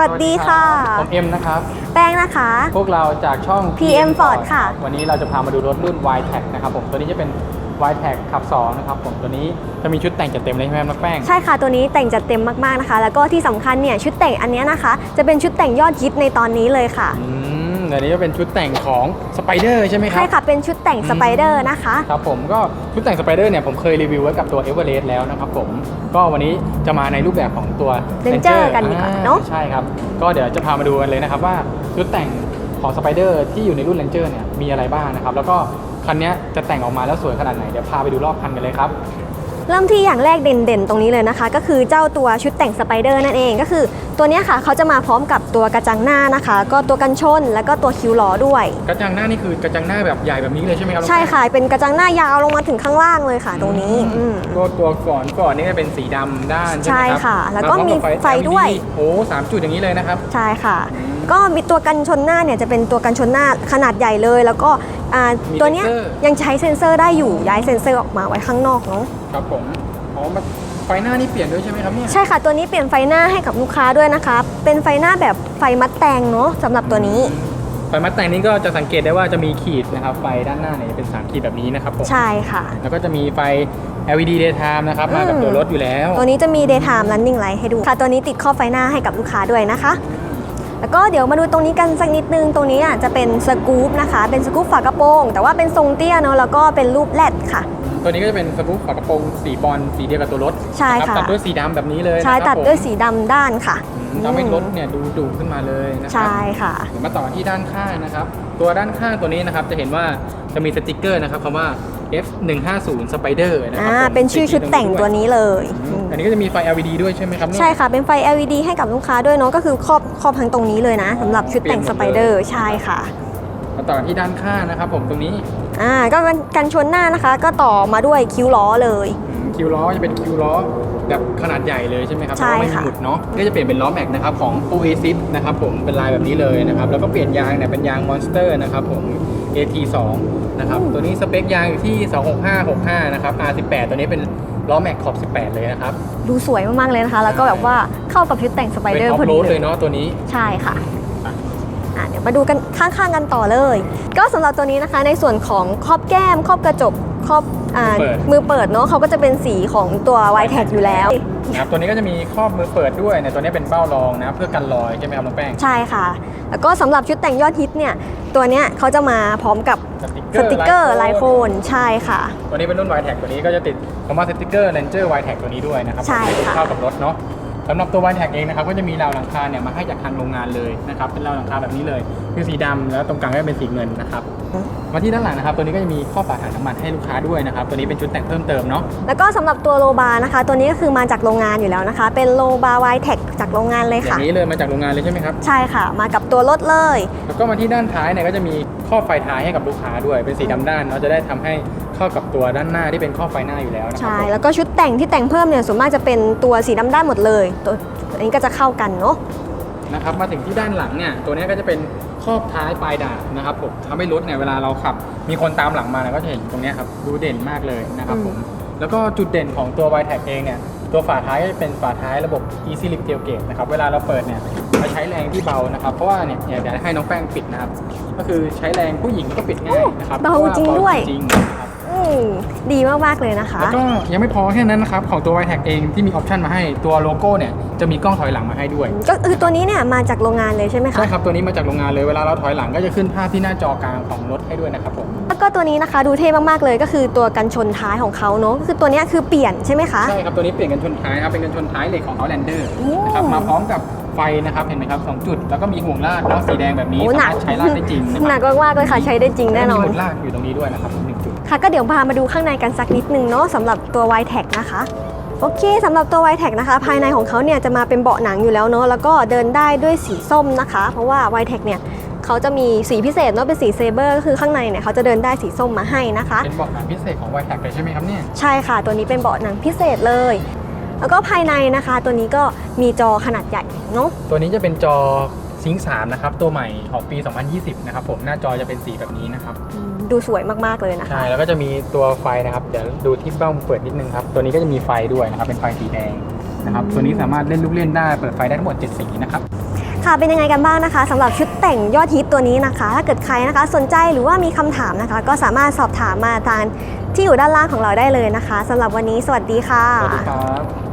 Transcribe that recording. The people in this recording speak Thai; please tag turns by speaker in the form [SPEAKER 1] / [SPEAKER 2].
[SPEAKER 1] วัสดีค่ะ
[SPEAKER 2] ผมเอ็มนะครับ
[SPEAKER 1] แป้งนะคะ
[SPEAKER 2] พวกเราจากช่อง
[SPEAKER 1] PM Ford ค่ะ
[SPEAKER 2] วันนี้เราจะพามาดูรถรุ่น y t a c นะครับผม ตัวนี้จะเป็น y t a c ขับ2นะครับผม ตัวนี้จะมีชุดแต่งจัดเต็มเลยใช่ไหมครับน้องแป้ง
[SPEAKER 1] ใช่ค่ะ ตัวนี้แต่งจัดเต็มมากๆนะคะ แล้วก็ที่สำคัญเนี่ยชุดแต่งอันเนี้ยนะคะ จะเป็นชุดแต่งยอดฮิตในตอนนี้เลยค่ะ
[SPEAKER 2] อืมอันนี้จะเป็นชุดแต่งของสไปเดอร์ใช่ไหมครั
[SPEAKER 1] ใช่
[SPEAKER 2] บ
[SPEAKER 1] ค่ะ เป็นชุดแต่งสไปเดอร์นะคะ
[SPEAKER 2] ครับผมก็ชุดแต่งสไปเดอร์เนี่ยผมเคยรีวิวไว้กับตัวเอเวอเรสต์แล้วนะครับผม ก็วันนี้จะมาในรูปแบบของตัว
[SPEAKER 1] Ranger กันดีกว่าเนอะ
[SPEAKER 2] อ่ใช่ครับ ก็เดี๋ยวจะพามาดูกันเลยนะครับว่าชุดแต่งของสไปเดอร์ที่อยู่ในรุ่น Ranger เนี่ยมีอะไรบ้างนะครับ แล้วก็คันเนี้ยจะแต่งออกมาแล้วสวยขนาดไหน เดี๋ยวพาไปดูรอบคันกันเลยครับ
[SPEAKER 1] เริ่มที่อย่างแรกเด่นๆ ตรงนี้เลยนะคะ ก็คือเจ้าตัวชุดแต่งสไปเดอร์นั่นเองก็คือ ตัวเนี้ยค่ะเขาจะมาพร้อมกับตัวกระจังหน้านะคะ ก็ตัวกันชนแล้วก็ตัวคิ้วล้อด้วย
[SPEAKER 2] กระจังหน้านี่คือกระจังหน้าแบบใหญ่แบบนี้เลยใช่ไหมครับน้อง
[SPEAKER 1] ใช่
[SPEAKER 2] แป้ง
[SPEAKER 1] ค่ะเป็นกระจังหน้ายาวลงมาถึงข้างล่างเลยค่ะ ตรงนี้อืม
[SPEAKER 2] ตัวตัวก่อนก่อนนี่จะเป็นสีดำด้านใช่ไหมครับ
[SPEAKER 1] ใช่ค่ะ แล้วก็า
[SPEAKER 2] พร้อ
[SPEAKER 1] มี
[SPEAKER 2] บ
[SPEAKER 1] ไฟด้วย
[SPEAKER 2] โอ้สามจุดอย่างนี้เลยนะครับ
[SPEAKER 1] ใช่ค่ะ ก็มีตัวกันชนหน้าเนี่ยจะเป็นตัวกันชนหน้าขนาดใหญ่เลย แล้วก็อ่า
[SPEAKER 2] มี
[SPEAKER 1] ตัวเนี้ย
[SPEAKER 2] เซ็นเซอร์
[SPEAKER 1] ยังใช้เซ็นเซอร์ได้อยู่ย้ายเซ็นเซอร์ออกมาไว้ข้างนอกเนาะ
[SPEAKER 2] ครับผมอ๋อมาไฟหน้านี่เปลี่ยนด้วยใช่ไหมครับเนี่ย
[SPEAKER 1] ใช่ค่ะตัวนี้เปลี่ยนไฟหน้าให้กับลูกค้าด้วยนะคะเป็นไฟหน้าแบบไฟมัดแต่งเนาะสำหรับตัวนี้
[SPEAKER 2] ไฟมัดแต่งนี้ก็จะสังเกตได้ว่าจะมีขีดนะครับไฟด้านหน้าเนี่ยเป็น3ขีดแบบนี้นะครับผม
[SPEAKER 1] ใช่ค่ะ
[SPEAKER 2] แล้วก็จะมีไฟ LED daytime นะครับมากับ
[SPEAKER 1] อืม
[SPEAKER 2] ตัวรถอยู่แล้ว
[SPEAKER 1] ตัวนี้จะมี daytime running light ให้ดูค่ะ ตัวนี้ติดข้อบไฟหน้าให้กับลูกค้าด้วยนะคะ แล้วก็เดี๋ยวมาดูตรงนี้กันสักนิดนึง ตรงนี้อะจะเป็นสกู๊ปนะคะ เป็นสกู๊ปฝากระโปรง แต่ว่าเป็นทรงเตี้ยเนาะแล้วก็เป็นรูปแรดค่ะ
[SPEAKER 2] ตัวนี้ก็จะเป็นสกู๊ปฝากระโปรงสีบอลสีเดียวกับตัวรถ
[SPEAKER 1] ใช่
[SPEAKER 2] นรับ
[SPEAKER 1] ค่ะ
[SPEAKER 2] ตัดด้วยสีดำแบบนี้เลย
[SPEAKER 1] ใช่
[SPEAKER 2] นะครับ
[SPEAKER 1] ตัด
[SPEAKER 2] ผม
[SPEAKER 1] ด้วยสีดำด้านค่ะ
[SPEAKER 2] อืมทำให้รถเนี่ยดูดุขึ้นมาเลยนะครั
[SPEAKER 1] ใช่ค่ะ
[SPEAKER 2] เดี๋ยวมาต่อที่ด้านข้างนะครับ ตัวด้านข้างตัวนี้นะครับจะเห็นว่าจะมีสติกเกอร์นะครับคำว่า F150 Spider นะครั
[SPEAKER 1] อ่า
[SPEAKER 2] ผม
[SPEAKER 1] เป็นชื่อชุดแต่งตัวนี้เลย
[SPEAKER 2] อืมอันนี้ก็จะมีไฟ LED ด้วยใช่ไหมครับเนี่ย
[SPEAKER 1] ใช่ค่ะ เป็นไฟ LED ให้กับลูกค้าด้วยเนาะก็คือครอบครอบทั้งตรงนี้เลยนะสำหรับชุดแต่ง
[SPEAKER 2] เปลี่
[SPEAKER 1] ส
[SPEAKER 2] ยนหม
[SPEAKER 1] ไป
[SPEAKER 2] ดเลย
[SPEAKER 1] เดอร์ใช่ค่ะ
[SPEAKER 2] มาต่อที่ด้านข้างนะครับผมตรงนี้
[SPEAKER 1] อ่าก็กันกันชนหน้านะคะ ก็ต่อมาด้วยคิ้วล้อเลย
[SPEAKER 2] อืมคิวล้อจะเป็นคิวล้อแบบขนาดใหญ่เลยใช่ไหมครับ
[SPEAKER 1] ใช่
[SPEAKER 2] เพราะว่าไม่
[SPEAKER 1] ค่ะ
[SPEAKER 2] มีหมุดเนาะก็จะเปลี่ยนเป็นล้อแม็กนะครับของ Oasis นะครับผมเป็นลายแบบนี้เลยนะครับแล้วก็เปลี่ยนยางเนี่ยเป็นยาง Monster นะครับผม AT2 นะครับตัวนี้สเปคยางอยู่ที่ 26565 นะครับ R18 ตัวนี้เป็นล้อแม็กขอบ 18 เลยนะครับ
[SPEAKER 1] ดูสวยมากๆเลยนะคะ แล้วก็แบบว่าเข้ากับชุดแต่งสไป
[SPEAKER 2] เป็น
[SPEAKER 1] เดอร์
[SPEAKER 2] ออ
[SPEAKER 1] พอ
[SPEAKER 2] ฟโร
[SPEAKER 1] ดี
[SPEAKER 2] ด
[SPEAKER 1] เล
[SPEAKER 2] เลยยเนาะตัวนี้
[SPEAKER 1] ใช่ค่ะอะเดี๋ยวมาดูกันข้างๆกันต่อเลย ก็สำหรับตัวนี้นะคะในส่วนของครอบแก้มครอบกระจกครอบอ่า
[SPEAKER 2] เปิด
[SPEAKER 1] มือเปิดเนาะเขาก็จะเป็นสีของตัวไวแท็กอยู่แล้ว
[SPEAKER 2] นะครับตัวนี้ก็จะมีครอบมือเปิดด้วยเนี่ยตัวนี้เป็นเบ้ารองนะเพื่อกันรอยใช่ไหมครับน้องแป้ง
[SPEAKER 1] ใช่ค่ะ แล้วก็สำหรับชุดแต่งยอดฮิตเนี่ยตัวเนี้ยเขาจะมาพร้อมกับ
[SPEAKER 2] สติกเก
[SPEAKER 1] ส
[SPEAKER 2] อร์
[SPEAKER 1] ติกเกอร์ลายโคนใช่ค่ะ
[SPEAKER 2] ตัวนี้เป็นรุ่น y t a g ตัวนี้ก็จะติดคำว่าสติกเกอร์ Ranger y t a g ตัวนี้ด้วยนะครับ
[SPEAKER 1] ใช่ค่ะ
[SPEAKER 2] เข้ากับรถเนาะ สำหรับตัว y t a g เองนะครับก็จะมีราวหลังคาเนี่ยมาให้จากทางโรงงานเลยนะครับเป็นราวหลังคาแบบนี้เลยคือสีดำแล้วตรงกลางก็เป็นสีเงินนะครับมาที่ด้านหลังนะครับ ตัวนี้ก็จะมีข้อฝาถังน้ำมันให้ลูกค้าด้วยนะครับตัวนี้เป็นชุดแต่งเพิ่มเติมเนาะ
[SPEAKER 1] แล้วก็สำหรับตัวโลบานะคะ ตัวนี้ก็คือมาจากโรงงานอยู่แล้วนะคะ เป็นโลบาไวแท็กจากโรงงานเลย
[SPEAKER 2] อย่า
[SPEAKER 1] ค่ะ
[SPEAKER 2] งนี้เลยมาจากโรงงานเลยใช่ไหมครับ
[SPEAKER 1] ใช่ค่ะ มากับตัวรถเลย
[SPEAKER 2] แล้วก็มาที่ด้านท้ายเนี่ยก็จะมีข้อไฟท้ายให้กับลูกค้าด้วยเป็นสีดำด้านเนาะจะได้ทำให้ เข้ากับตัวด้านหน้าที่เป็นข้อไฟหน้าอยู่แล้วนะครั
[SPEAKER 1] ใช่
[SPEAKER 2] ผม
[SPEAKER 1] แล้วก็ชุดแต่งที่แต่งเพิ่มเนี่ยส่วนมากจะเป็นตัวสีดำด้านหมดเลยตัวอันนี้ก็จะเข้ากันเนาะ
[SPEAKER 2] นะครับมาถึงที่ด้านหลังเนี่ยตัวนี้ก็จะเป็นครอบท้ายปลายดาบนะครับผมทำให้รถเนี่ยเวลาเราขับ มีคนตามหลังมาเนี่ยก็จะเห็นตรงเนี้ยครับดูเด่นมากเลยนะครับผมแล้วก็จุดเด่นของตัว y t a g เองเนี่ยตัวฝาท้ายก็จะเป็นฝาท้ายระบบ Easy Lift Tailgate นะครับเวลาเราเปิดเนี่ยเราใช้แรงที่เบานะครับเพราะว่าเนี่ยอยากจะให้น้องแป้งปิดนะครับก็คือใช้แรงผู้หญิงก็ปิดง่ายนะครับ
[SPEAKER 1] เบาจริงด้วย
[SPEAKER 2] เบาจริงๆนะครับ
[SPEAKER 1] อืม ดีมากๆเลยนะคะ
[SPEAKER 2] แล้วก็ยังไม่พอแค่นั้นนะครับ ของตัว y t a g เองที่มีออปชันมาให้ตัวโลโก้เนี่ยจะมีกล้องถอยหลังมาให้ด้วย
[SPEAKER 1] ก็คือตัวนี้เนี่ยมาจากโรงงานเลยใช่ไหมคะ
[SPEAKER 2] ใช่ครับ ตัวนี้มาจากโรงงานเลยเวลาเราถอยหลังก็จะขึ้นภาพที่หน้าจอกลางของรถให้ด้วยนะครับผม
[SPEAKER 1] แล้วก็ตัวนี้นะคะดูเท่มากๆเลยก็คือตัวกันชนท้ายของเขาเนาะก็คือตัวเนี้ยคือเปลี่ยนใช่ไหมคะ
[SPEAKER 2] ใช่ครับ ตัวนี้เปลี่ยนกันชนท้ายครับเป็นกันชนท้ายเหล็กของ Outlander
[SPEAKER 1] โอ้
[SPEAKER 2] นะครับมาพร้อมกับ ไฟนะครับเห็นไหมครับสองจุดแล้วก็มีห่วงลากเนาะสีแดงแบบนี้
[SPEAKER 1] โอ้ห
[SPEAKER 2] สา
[SPEAKER 1] นัก
[SPEAKER 2] มารถใช้ลากได้จริงนะ
[SPEAKER 1] ห
[SPEAKER 2] ค
[SPEAKER 1] นั
[SPEAKER 2] รั
[SPEAKER 1] กมากๆเลยค่ะใช้ได้จริงแน่นอ
[SPEAKER 2] มี
[SPEAKER 1] น
[SPEAKER 2] ห่วงลากอยู่ตรงนี้ด้วยนะครับหนึ่งจุด
[SPEAKER 1] ค่ะก็เดี๋ยวพามาดูข้างในกันสักนิดนึงเนาะสำหรับตัว y t a g นะคะโอเคสำหรับตัว y t a g นะคะ ภายในของเขาเนี่ยจะมาเป็นเบาะหนังอยู่แล้วเนาะแล้วก็เดินได้ด้วยสีส้มนะคะ เพราะว่า y t a g เนี่ยเขาจะมีสีพิเศษเนาะเป็นสีเซเบอร์ก็คือข้างในเนี่ยเขาจะเดินได้สีส้มมาให้นะคะ
[SPEAKER 2] เป็นเบาะหนังพิเศษของ y t a g เลยใช่ไหมครับเนี่ย
[SPEAKER 1] ใช่ค่ะ ตัวนี้เป็นเบาะหนังพิเศษเลย แล้วก็ภายในนะคะ ตัวนี้ก็มีจอขนาดใหญ่เนาะ
[SPEAKER 2] ตัวนี้จะเป็นจอซิงค์3นะครับ ตัวใหม่ของปี 2020 นะครับผมหน้าจอจะเป็นสีแบบนี้นะครับ
[SPEAKER 1] อืมดูสวยมากๆเลยนะคะ
[SPEAKER 2] ใช่ แล้วก็จะมีตัวไฟนะครับ เดี๋ยวดูที่เบ้าเปิดนิดนึงครับ ตัวนี้ก็จะมีไฟด้วยนะครับ เป็นไฟสีแดงนะครับ ตัวนี้สามารถเล่นลูกเล่นได้ เปิดไฟได้ทั้งหมด 7 สีนะครับ
[SPEAKER 1] ค่ะเป็นยังไงกันบ้างนะคะสำหรับชุดแต่งยอดฮิตตัวนี้นะคะ ถ้าเกิดใครนะคะ สนใจหรือว่ามีคำถามนะคะ ก็สามารถสอบถามมาทางที่อยู่ด้านล่างของเราได้เลยนะคะสำหรับวันนี้สวัสดีค่ะ
[SPEAKER 2] สวัสดีครับ